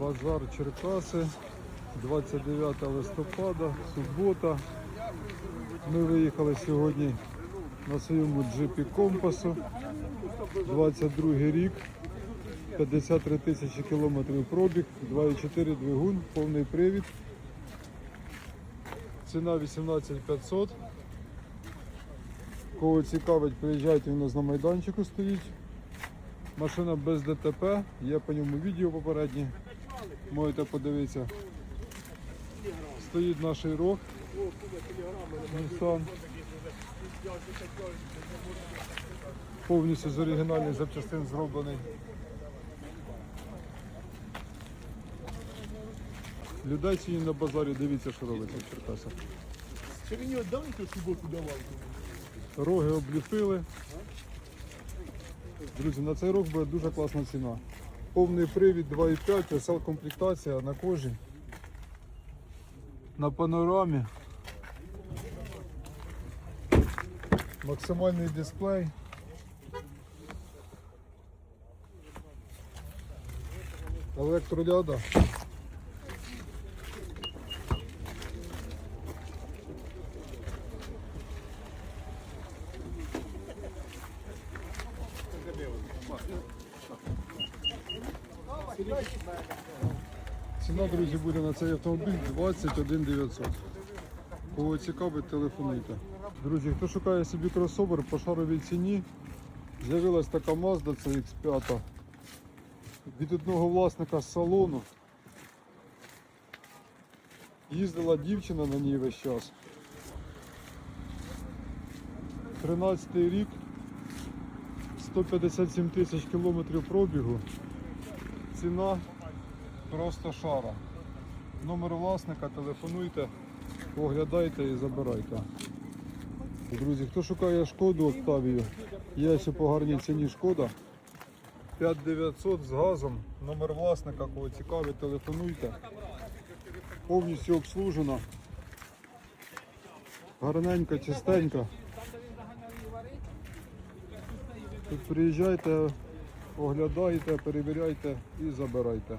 Базар Черкаси, 29 листопада, субота. Ми виїхали сьогодні на своєму джипі компасу. 22 рік, 53 тисячі кілометрів пробіг, 2,4 двигун, повний привід. Ціна 18500. Кого цікавить, приїжджайте, у нас на майданчику стоїть. Машина без ДТП, є по ньому відео попереднє. Можете подивитися. Стоїть наш рог. Nissan. Повністю з оригінальних запчастин зроблений. Людей сьогодні на базарі, дивіться, що робиться в Черкасах. Ти мені віддав ту суботу давай. Роги обліпили. Друзі, на цей рог буде дуже класна ціна. Повний привід 2,5, весел комплектація на кожі. На панорамі. Максимальний дисплей. Електроляда. Ціна, друзі, буде на цей автомобіль 21 900. Кого цікавить, телефонуйте. Друзі, хто шукає собі кросовер по шаровій ціні, з'явилась така Mazda CX5 від одного власника з салону. Їздила дівчина на ній весь час. 13 рік, 157 тисяч кілометрів пробігу. Ціна просто шара. Номер власника, телефонуйте, оглядайте і забирайте. Друзі, хто шукає шкоду Октавію, є ще по гарній ціні шкода. 5900 з газом, номер власника, кого цікавить, телефонуйте. Повністю обслужена. Гарненька, чистенька. Тут приїжджайте, оглядайте, перевіряйте і забирайте.